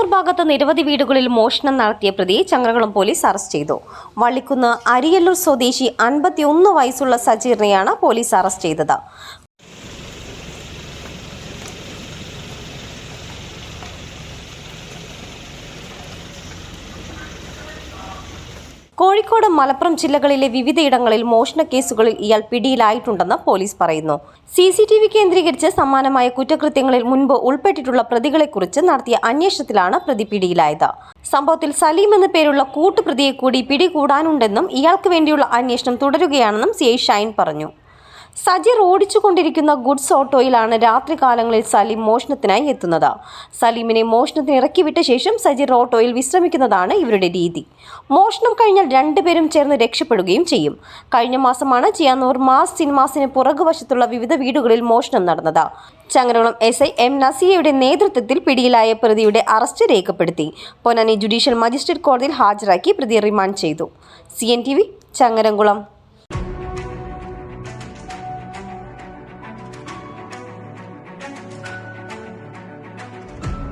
ചിയാനൂർ ഭാഗത്ത് നിരവധി വീടുകളിൽ മോഷണം നടത്തിയ പ്രതി ചങ്ങരകുളം പോലീസ് അറസ്റ്റ് ചെയ്തു. വള്ളിക്കുന്ന് അരിയല്ലൂർ സ്വദേശി അൻപത്തിയൊന്ന് വയസ്സുള്ള സജീറിനെയാണ് പോലീസ് അറസ്റ്റ് ചെയ്തത്. കോഴിക്കോട് മലപ്പുറം ജില്ലകളിലെ വിവിധയിടങ്ങളിൽ മോഷണ കേസുകളിൽ ഇയാൾ പിടിയിലായിട്ടുണ്ടെന്ന് പോലീസ് പറയുന്നു. സി സി ടി വി കേന്ദ്രീകരിച്ച് സമാനമായ കുറ്റകൃത്യങ്ങളിൽ മുൻപ് ഉൾപ്പെട്ടിട്ടുള്ള പ്രതികളെക്കുറിച്ച് നടത്തിയ അന്വേഷണത്തിലാണ് പ്രതി പിടിയിലായത്. സംഭവത്തിൽ സലീം എന്ന പേരുള്ള കൂട്ടുപ്രതിയെ കൂടി പിടികൂടാനുണ്ടെന്നും ഇയാൾക്ക് വേണ്ടിയുള്ള അന്വേഷണം തുടരുകയാണെന്നും സി ഐ ഷൈൻ പറഞ്ഞു. സജീർ ഓടിച്ചുകൊണ്ടിരിക്കുന്ന ഗുഡ്സ് ഓട്ടോയിലാണ് രാത്രികാലങ്ങളിൽ സലീം മോഷണത്തിനായി എത്തുന്നത്. സലീമിനെ മോഷണത്തിന് ഇറക്കിവിട്ട ശേഷം സജീർ ഓട്ടോയിൽ വിശ്രമിക്കുന്നതാണ് ഇവരുടെ രീതി. മോഷണം കഴിഞ്ഞാൽ രണ്ടുപേരും ചേർന്ന് രക്ഷപ്പെടുകയും ചെയ്യും. കഴിഞ്ഞ മാസമാണ് ചിയാനൂർ മാസ് സിനിമാസിന് പുറകുവശത്തുള്ള വിവിധ വീടുകളിൽ മോഷണം നടന്നത്. ചങ്ങരകുളം എസ് ഐ എം നസിയയുടെ നേതൃത്വത്തിൽ പിടിയിലായ പ്രതിയുടെ അറസ്റ്റ് രേഖപ്പെടുത്തി. പൊന്നാനി ജുഡീഷ്യൽ മജിസ്ട്രേറ്റ് കോടതിയിൽ ഹാജരാക്കി പ്രതിയെ റിമാൻഡ് ചെയ്തു. C N T V Changaramkulam